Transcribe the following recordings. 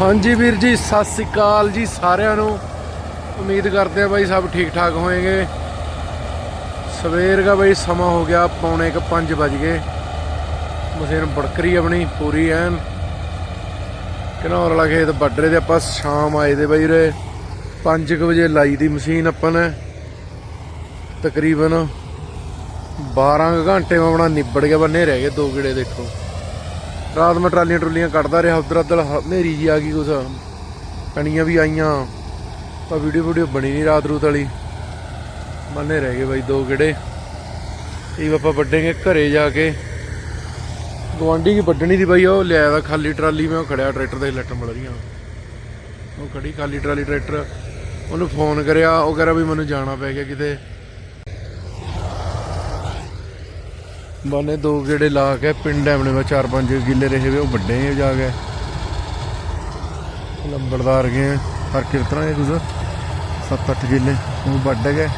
ਹਾਂਜੀ ਵੀਰ ਜੀ, ਸਤਿ ਸ੍ਰੀ ਅਕਾਲ ਜੀ ਸਾਰਿਆਂ ਨੂੰ। ਉਮੀਦ ਕਰਦੇ ਆ ਬਾਈ ਸਭ ਠੀਕ ਠਾਕ ਹੋਏਗੇ। ਸਵੇਰ ਦਾ ਬਾਈ ਸਮਾਂ ਹੋ ਗਿਆ, ਪੌਣੇ ਕ 5 ਵਜ ਗਏ। ਮਸ਼ੀਨ ਬੜਕਰੀ ਆਪਣੀ, ਪੂਰੀ ਐਨ। ਕਿਨੌਰ ਵਾਲਾ ਖੇਤ ਬੱਡਰੇ ਦੇ ਆਪਾਂ ਸ਼ਾਮ ਆਏ ਦੇ ਬਾਈ ਰੇ 5 ਵਜੇ ਲਾਈ ਦੀ ਮਸ਼ੀਨ ਆਪਾਂ ਨੇ। ਤਕਰੀਬਨ 12 ਕੁ ਘੰਟੇ ਮਾ ਆਪਣਾ ਨਿਬੜ ਗਿਆ ਬੰਨੇ ਰਹਿ ਗਏ ਦੋ ਗੇੜੇ ਦੇਖੋ। ਰਾਤ ਮੈਂ ਟਰਾਲੀਆਂ ਟਰੁਲੀਆਂ ਕੱਢਦਾ ਰਿਹਾ, ਉਧਰ ਉਧਰ ਹਨੇਰੀ ਜੀ ਆ ਗਈ ਕੁਛ। ਕਣੀਆਂ ਵੀ ਆਈਆਂ ਤਾਂ ਵੀਡੀਓ ਵੀਡੀਓ ਬਣੀ ਨਹੀਂ ਰਾਤ ਰੂਤ ਵਾਲੀ। ਬੰਨੇ ਰਹਿ ਗਏ ਬਾਈ ਦੋ ਕਿਹੜੇ ਇਹ ਆਪਾਂ ਵੱਡੇਗੇ ਘਰੇ ਜਾ ਕੇ। ਗਵਾਂਢੀ ਕੀ ਵੱਢਣੀ ਦੀ ਬਾਈ, ਉਹ ਲਿਆਇਆ ਦਾ ਖਾਲੀ ਟਰਾਲੀ, ਮੈਂ ਉਹ ਖੜਿਆ ਟਰੈਕਟਰ ਦੇ ਲੱਟ ਮਲ ਰਹੀਆਂ। ਉਹ ਖੜੀ ਖਾਲੀ ਟਰਾਲੀ ਟਰੈਕਟਰ, ਉਹਨੂੰ ਫੋਨ ਕਰਿਆ, ਉਹ ਕਹਿੰਦਾ ਵੀ ਮੈਨੂੰ ਜਾਣਾ ਪੈ ਗਿਆ ਕਿਤੇ। ਬਾਨੇ ਦੋ ਜਿਹੜੇ ਲਾ ਕੇ ਪਿੰਡ ਆਪਣੇ ਵਿੱਚ ਚਾਰ ਪੰਜ ਗਿੱਲੇ ਰਹੇ ਵੇ, ਉਹ ਵੱਡੇ ਆ ਜਾ ਕੇ। ਲੰਬੜਦਾਰ ਗਏ ਹਰ ਕਿਰਤਨਾ ਇਹ ਕੁਝ ਸੱਤ ਅੱਠ ਗਿੱਲੇ ਉਹ ਵੱਡ ਗਏ।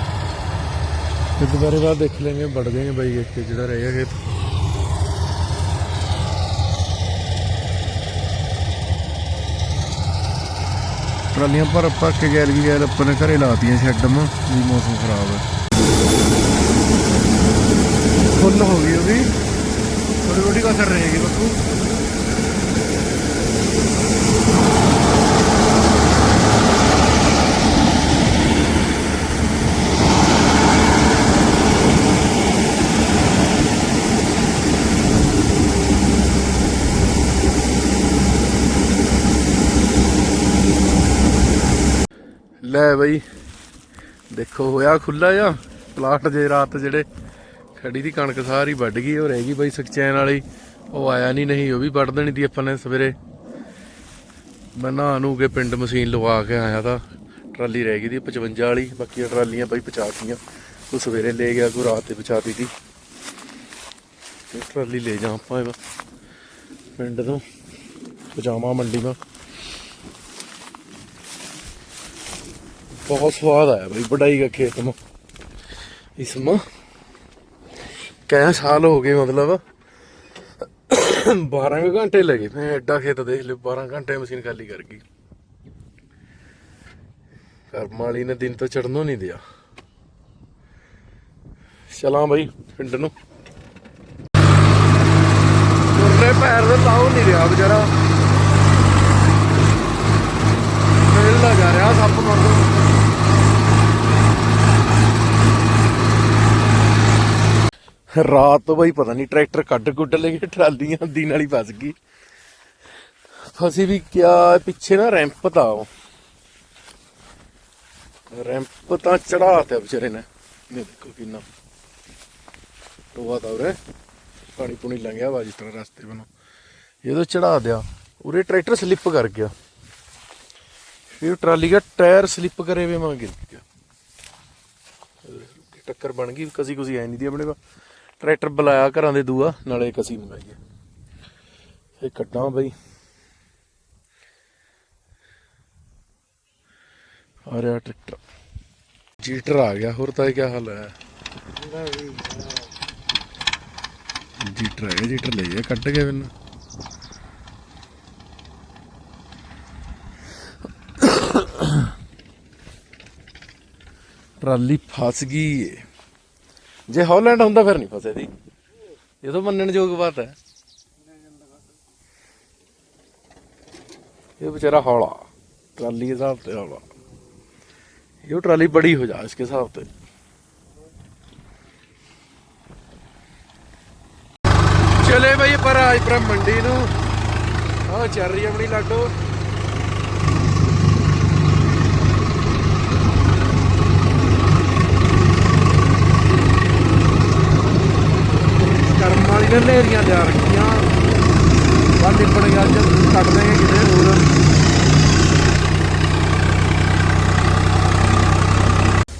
ਤੇ ਦੁਬਾਰੇ ਬਾਅਦ ਦੇਖ ਲੈਂਗੇ, ਵੱਢ ਦੇਂਗੇ ਬਾਈ ਇੱਕ, ਜਿਹੜਾ ਰਹਿ ਗਿਆ ਟਰਾਲੀਆਂ ਭਰ ਭਰ ਕੇ ਗੈਲ ਗਈ ਗੈਲ ਆਪਣੇ ਨੇ ਘਰੇ ਲਾਤੀਆਂ ਸ਼ੈੱਡ ਵੀ ਮੌਸਮ ਖਰਾਬ ਹੈ ਫੁੱਲ ਹੋ ਗਈ ਉਹ ਵੀ ਥੋੜੀ ਥੋੜੀ ਕਸਰ ਰਹੇਗੀ ਬੱਕੂ ਲੈ ਬਈ, ਦੇਖੋ, ਹੋਇਆ ਖੁੱਲਾ ਜਾਂ ਪਲਾਟ ਜੇ ਰਾਤ ਜਿਹੜੇ ਖੜੀ ਦੀ ਕਣਕ ਸਾਰੀ ਵੱਢ ਗਈ, ਉਹ ਰਹਿ ਗਈ ਬਾਈ ਸਕਚੈਨ ਵਾਲੀ। ਉਹ ਆਇਆ ਨਹੀਂ ਨਹੀਂ, ਉਹ ਵੀ ਵੱਢ ਦੇਣੀ ਦੀ ਆਪਾਂ ਨੇ ਸਵੇਰੇ। ਮੈਂ ਨਾ ਨੂੰ ਕੇ ਪਿੰਡ ਮਸ਼ੀਨ ਲਵਾ ਕੇ ਆਇਆ ਤਾਂ। ਟਰਾਲੀ ਰਹਿ ਗਈ ਦੀ 55 ਵਾਲੀ, ਬਾਕੀ ਟਰਾਲੀਆਂ ਬਾਈ ਪਚਾਤੀਆਂ ਕੋ ਸਵੇਰੇ ਲੈ ਗਿਆ ਕੋ ਰਾਤ ਤੇ ਪਚਾਤੀ ਦੀ ਤੇ ਟਰਾਲੀ ਲੈ ਜਾ ਆਪਾਂ ਪਿੰਡ ਤੋਂ। ਪਜਾਮਾ ਮੰਡੀ ਦਾ ਬਹੁਤ ਸਵਾਦ ਆਇਆ ਬਈ ਬੜਾਈ ਦਾ ਖੇਤ ਨੂੰ ਇਸ ਨੂੰ ਕੈਂ ਸਾਲ ਹੋ ਗਏ ਮਤਲਬ। 12 ਘੰਟੇ ਲੱਗੇ, ਮੈਂ ਐਡਾ ਖੇਤ ਦੇਖ ਲਿਓ 12 ਘੰਟੇ ਮਸ਼ੀਨ ਖਾਲੀ ਕਰ ਗਈ। ਕਰਮ ਵਾਲੀ ਨੇ ਦਿਨ ਤੋਂ ਚੜਨੋਂ ਨਹੀਂ ਦਿਆ। ਚਲਾ ਬਈ, ਪਿੰਡ ਨੂੰ। ਤੁਰਨੇ ਪੈਰ ਦਾ ਤਾਉ ਨਹੀਂ ਰਿਹਾ ਵਿਚਾਰਾ। ਮੇਲ ਲੱਗ ਰਿਹਾ, ਸੱਪ ਮਰਦਾ ਰਾਤ ਬਈ ਪਤਾ ਨਹੀਂ ਟਰੈਕਟਰ ਕੱਢ ਕੁੱਟ ਲੈ ਕੇ ਟਰਾਲੀਆਂ ਨਾਲ ਹੀ ਫਸ ਗਈ। ਫਸੀ ਵੀ ਕਿਆ, ਪਿੱਛੇ ਨਾ ਰੈਂਪ ਤਾਂ ਉਹ। ਰੈਂਪ ਤਾਂ ਚੜਾ ਵਿਚਾਰੇ ਨੇ। ਇਹ ਦੇਖੋ ਕਿੰਨਾ ਟੋਆ ਤਾਂ ਉਰੇ। ਪਾਣੀ ਪੁਣੀ ਲੰਘਿਆ ਵਾ ਜਿਸ ਤਰ੍ਹਾਂ ਰਸਤੇ ਵੱਲੋਂ। ਇਹਦੋਂ ਚੜਾ ਦਿਆ, ਉਰੇ ਟਰੈਕਟਰ ਸਲਿੱਪ ਕਰ ਗਿਆ। ਫਿਰ ਟਰਾਲੀ ਦਾ ਟਾਇਰ ਸਲਿੱਪ ਕਰੇ ਵੇ ਮਾਂ ਗਿਰ ਗਿਆ। ਟੱਕਰ ਬਣ ਗਈ ਕਸੀ ਕੁਸੀ ਐ ਨਹੀਂ ਦੀ ਆਪਣੇ ਕੋਲ। ਟਰੈਕਟਰ ਬੁਲਾਇਆ ਘਰਾਂ ਦੇ ਦੂਆ, ਨਾਲੇ ਕਸੀ ਮੰਗਾਈਏ। ਇਹ ਕੱਢਾਂ ਬਈ। ਆ ਰਿਹਾ ਟਰੈਕਟਰ। ਜੀਟਰ ਆ ਗਿਆ, ਹੋਰ ਤਾਂ ਇਹ ਕੀ ਹਾਲ ਹੈ? ਜੀਟਰ ਆ ਜੀਟਰ ਲੈ ਗਿਆ ਕੱਢ ਗਿਆ ਮੈਨੂੰ। ਟਰਾਲੀ ਫਸ ਗਈ ਏ। ਜੇ ਹਾਲੈਂਡ ਹੁੰਦਾ ਫਿਰ ਨਹੀਂ ਫਸੇ ਦੀ। ਇਹ ਤਾਂ ਮੰਨਣ ਯੋਗ ਬਾਤ ਹੈ। ਇਹ ਵਿਚਾਰਾ ਹੌਲਾ, ਟਰਾਲੀ ਦੇ ਹਿਸਾਬ ਤੇ ਹੌਲਾ। ਇਹ ਟਰਾਲੀ ਬੜੀ ਹੋ ਜਾ ਇਸਕੇ ਹਿਸਾਬ ਤੇ। ਚਲੇ ਬਈ ਪਰ ਰਾਜਪੁਰਾ ਮੰਡੀ ਨੂੰ। ਆ ਚੱਲ ਰਹੀ ਆਪਣੀ ਲਾਡੋ। ਕਰਮ ਵਾਲੀ ਰੱਖੀਆਂ ਬਾਅਦ ਨਿਪੜ ਗਿਆ ਅੱਜ ਕੱਢ ਦੇਗੇ ਕਿਤੇ ਹੋਰ।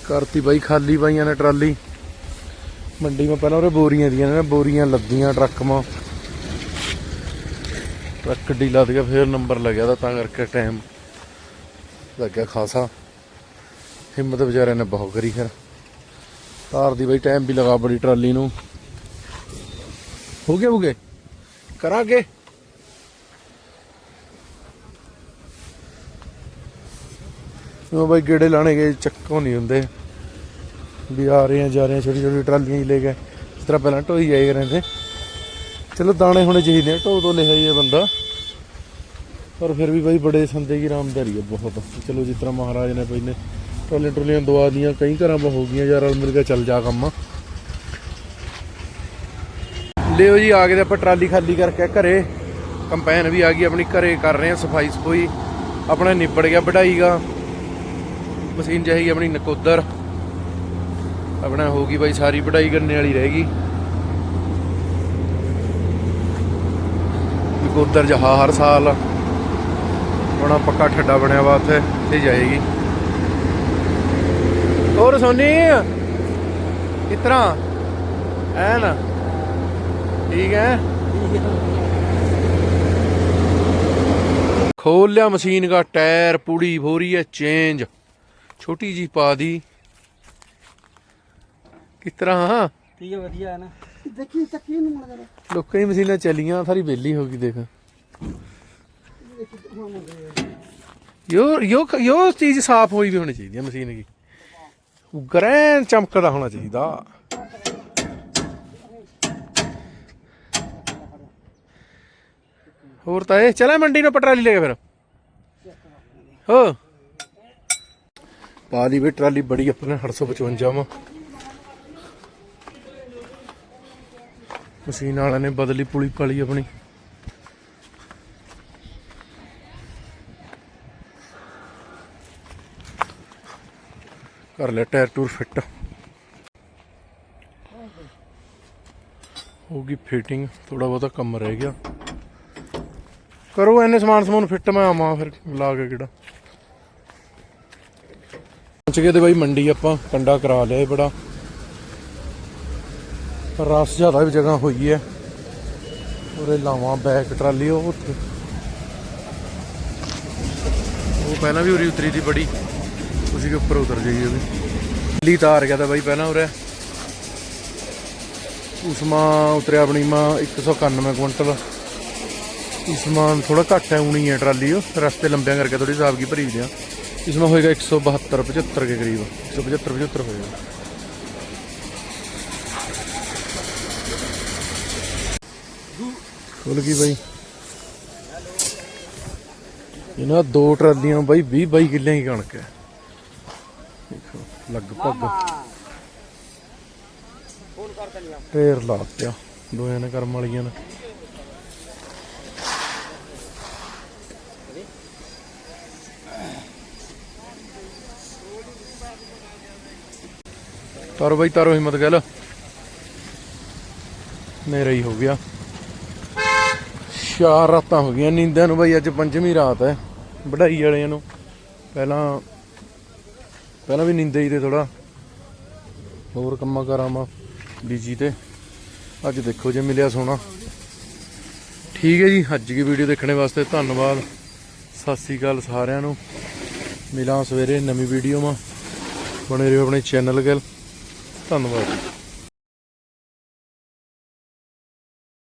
ਕਰਤੀ ਬਾਈ ਖਾਲੀ ਬਾਈਆਂ ਨੇ ਟਰਾਲੀ। ਮੰਡੀ ਮਾ ਪਹਿਲਾਂ ਉਹਰੇ ਬੋਰੀਆਂ ਦੀਆਂ ਨੇ, ਬੋਰੀਆਂ ਲੱਦੀਆਂ ਟਰੱਕ ਮਾ। ਟਰੱਕ ਡੀ ਲੱਦ ਗਿਆ ਫਿਰ ਨੰਬਰ ਲੱਗਿਆ ਤਾਂ ਕਰਕੇ ਟਾਈਮ ਲੱਗਿਆ ਖਾਸਾ। ਹਿੰਮਤ ਵਿਚਾਰਿਆਂ ਨੇ ਬਹੁਤ ਕਰੀ ਫਿਰ ਤਾਰ ਦੀ ਬਾਈ ਟਾਈਮ ਵੀ ਲਗਾ ਬੜੀ ਟਰਾਲੀ ਨੂੰ। ਹੋ ਗਏ ਹੋ ਗਏ ਕਰਾਂਗੇ। ਉਹ ਬਾਈ ਗੇੜੇ ਲਾਣੇ ਗਏ, ਚੱਕੋਂ ਨਹੀਂ ਹੁੰਦੇ। ਵੀ ਆ ਰਹੇ ਆ, ਜਾ ਰਹੇ ਆ, ਛੋਟੀ ਛੋਟੀ ਟਰਾਲੀਆਂ ਹੀ ਲੈ ਗਏ ਇਸ ਤਰ੍ਹਾਂ ਪਹਿਲਾਂ ਢੋਈ ਜਾਏ ਰਹਿੰਦੇ ਚਲੋ ਦਾਣੇ ਹੋਣੇ ਚਾਹੀਦੇ ਆ, ਢੋ ਤੋਂ ਲਿਆ ਹੀ ਬੰਦਾ। ਪਰ ਫਿਰ ਵੀ ਬਾਈ ਬੜੇ ਸੰਦੇ ਕੀ ਰਾਮਦਾਰੀ ਆ ਬਹੁਤ। ਚਲੋ ਜਿਸ ਤਰ੍ਹਾਂ ਮਹਾਰਾਜ ਨੇ ਪਹਿਲੇ ਟਰਾਲੀਆਂ ਟਰਾਲੀਆਂ ਦਵਾ ਦੀਆਂ, ਕਈ ਘਰਾਂ ਬਹੁਤ ਹੋ ਗਈਆਂ, ਯਾਰ ਰਲ ਮਿਲ ਕੇ ਚੱਲ ਜਾ ਕੰਮ। ਲਿਓ ਜੀ, ਆ ਗਏ ਤੇ ਆਪਾਂ ਟਰਾਲੀ ਖਾਲੀ ਕਰਕੇ ਘਰੇ। ਕੰਪੈਨ ਵੀ ਆ ਗਈ, ਆਪਣੀ ਘਰੇ ਕਰ ਰਹੇ ਆ ਸਫ਼ਾਈ ਸਫੂਈ। ਆਪਣਾ ਨਿਬੜ ਗਿਆ ਵਢਾਈਗਾ ਮਸ਼ੀਨ ਚਾਹੀਦੀ ਆਪਣੀ ਨਕੋਦਰ। ਆਪਣਾ ਹੋ ਗਈ ਬਾਈ ਸਾਰੀ ਵਢਾਈ ਕਰਨੇ ਵਾਲੀ ਰਹਿ ਗਈ। ਨਕੋਦਰ ਜਹਾ ਹਰ ਸਾਲ। ਆਪਣਾ ਪੱਕਾ ਠੱਡਾ ਬਣਿਆ ਵਾ ਉੱਥੇ ਤੇ ਜਾਏਗੀ। ਹੋਰ ਸੋਨੀ ਕਿਤਰਾ ਐਨ? ਠੀਕ ਹੈ। ਖੋਲ ਲਿਆ ਮਸ਼ੀਨ ਦਾ ਟਾਇਰ ਪੂੜੀ ਹੋ ਹੈ ਚੇਂਜ ਛੋਟੀ ਜੀ ਪਾ ਦੀ। ਕਿਸ ਤਰ੍ਹਾਂ ਠੀਕ ਹੈ ਵਧੀਆ ਹੈ ਨਾ। ਦੇਖੀ ਚੱਕੀ ਨੂੰ ਮੁੜ ਲੋਕਾਂ ਦੀ ਮਸ਼ੀਨਾਂ ਚੱਲੀਆਂ ਸਾਰੀ ਬੇਲੀ ਹੋ ਗਈ ਦੇਖ। ਯੋ ਯੋ ਯੋ ਚੀਜ਼ ਸਾਫ਼ ਹੋਈ ਵੀ ਹੋਣੀ ਚਾਹੀਦੀ ਹੈ ਮਸ਼ੀਨ ਦੀ। ਗ੍ਰੈਂਡ ਚਮਕਦਾ ਹੋਣਾ ਚਾਹੀਦਾ। ਹੋਰ ਤਾਂ ਇਹ, ਚਲੇ ਮੰਡੀ ਨੂੰ ਪਟਰਾਲੀ ਲੈ ਕੇ ਫਿਰ। ਹੋ। ਲਈ ਵੀ ਟਰਾਲੀ ਬੜੀ ਆਪਣੇ 855 ਵਾ। ਮਸ਼ੀਨ ਵਾਲਿਆਂ ਨੇ ਬਦਲੀ ਪੁਲੀ ਪਾਲੀ ਆਪਣੀ। ਕਰ ਲੈ ਟਾਇਰ ਟੂਰ ਫਿੱਟ। ਹੋ ਗਈ ਫਿਟਿੰਗ ਥੋੜਾ ਬਹੁਤਾ ਕੰਮ ਰਹਿ ਗਿਆ। ਕਰੋ ਇਹਨੇ ਸਮਾਨ ਸਮੂਨ ਫਿੱਟ ਮੈਂ ਆਵਾਂ ਫਿਰ ਲਾ ਕੇ ਕਿਹੜਾ। ਪਹੁੰਚ ਗਏ ਤੇ ਬਾਈ ਮੰਡੀ ਆਪਾਂ, ਕੰਡਾ ਕਰਾ ਲਿਆ ਬੜਾ। ਰਸ ਜ਼ਿਆਦਾ ਵੀ ਜਗ੍ਹਾ ਹੋਈ ਹੈ। ਉਰੇ ਲਾਵਾਂ ਬੈਕ ਟਰਾਲੀ, ਉਹ ਉੱਥੇ। ਉਹ ਪਹਿਲਾਂ ਵੀ ਉਰੀ ਉਤਰੀ ਦੀ ਬੜੀ। ਉਸੇ ਦੇ ਉੱਪਰ ਉਤਰ ਜਾਈਏ ਵੀ। ਦਿੱਲੀ ਤਾਰ ਗਿਆ ਤਾਂ ਬਾਈ ਪਹਿਲਾਂ ਉਰੇ। ਉਸਮਾ ਉਤਰਿਆ ਆਪਣੀ ਮਾਂ 191 ਕੁਇੰਟਲ। ਇਸਮਾਨ ਥੋੜਾ ਘੱਟ ਹੈ ਉਣੀ ਹੈ ਟਰਾਲੀ ਉਹ। ਰਸਤੇ ਲੰਬਿਆਂ ਕਰਕੇ ਥੋੜੀ ਹਿਸਾਬ ਕੀ ਭਰੀ ਦਿਆਂ ਇਸਮਾ ਹੋਏਗਾ 172 75 ਕੇ ਕਰੀਬ। 175 75 ਹੋਏਗਾ। ਖੁੱਲ ਗਈ ਬਾਈ। ਇਹਨਾਂ ਦੋ ਟਰਾਲੀਆਂ ਬਾਈ 20 22 ਕਿੱਲਿਆਂ ਹੀ ਕਣਕ ਹੈ। ਦੇਖੋ ਲਗਭਗ ਫੋਨ ਕਰ ਤਨੀ। ਆ ਢੇਰ ਲਾ ਪਿਆ ਦੋਆਂ ਨੇ ਕਰਮ ਵਾਲੀਆਂ ਨੇ। ਤਾਰੋ ਬਾਈ ਤਾਰੋ ਹਿੰਮਤ ਗੱਲ। ਮੇਰਾ ਹੀ ਹੋ ਗਿਆ। ਚਾਰ ਰਾਤਾਂ ਹੋ ਗਈਆਂ ਨੀਂਦਾਂ ਨੂੰ ਬਾਈ, ਅੱਜ ਪੰਜਵੀਂ ਰਾਤ ਹੈ, ਵਢਾਈ ਵਾਲਿਆਂ ਨੂੰ। ਪਹਿਲਾਂ ਪਹਿਲਾਂ ਵੀ ਨੀਂਦੇ ਹੀ ਤੇ ਥੋੜਾ ਹੋਰ ਕੰਮਾਂ ਕਰਾਂ ਮਾ ਬੀਜੀ ਤੇ। ਅੱਜ ਦੇਖੋ ਜੇ ਮਿਲਿਆ ਸੋਨਾ। ਠੀਕ ਹੈ ਜੀ, ਅੱਜ ਦੀ ਵੀਡੀਓ ਦੇਖਣ ਵਾਸਤੇ ਧੰਨਵਾਦ। ਸਤਿ ਸ੍ਰੀ ਅਕਾਲ ਸਾਰਿਆਂ ਨੂੰ। ਮਿਲਾਂ ਸਵੇਰੇ ਨਵੀਂ ਵੀਡੀਓ ਮਾ ਬਣੇ ਰਹੋ ਆਪਣੇ ਚੈਨਲ ਗੱਲ। ਧੰਨਵਾਦ।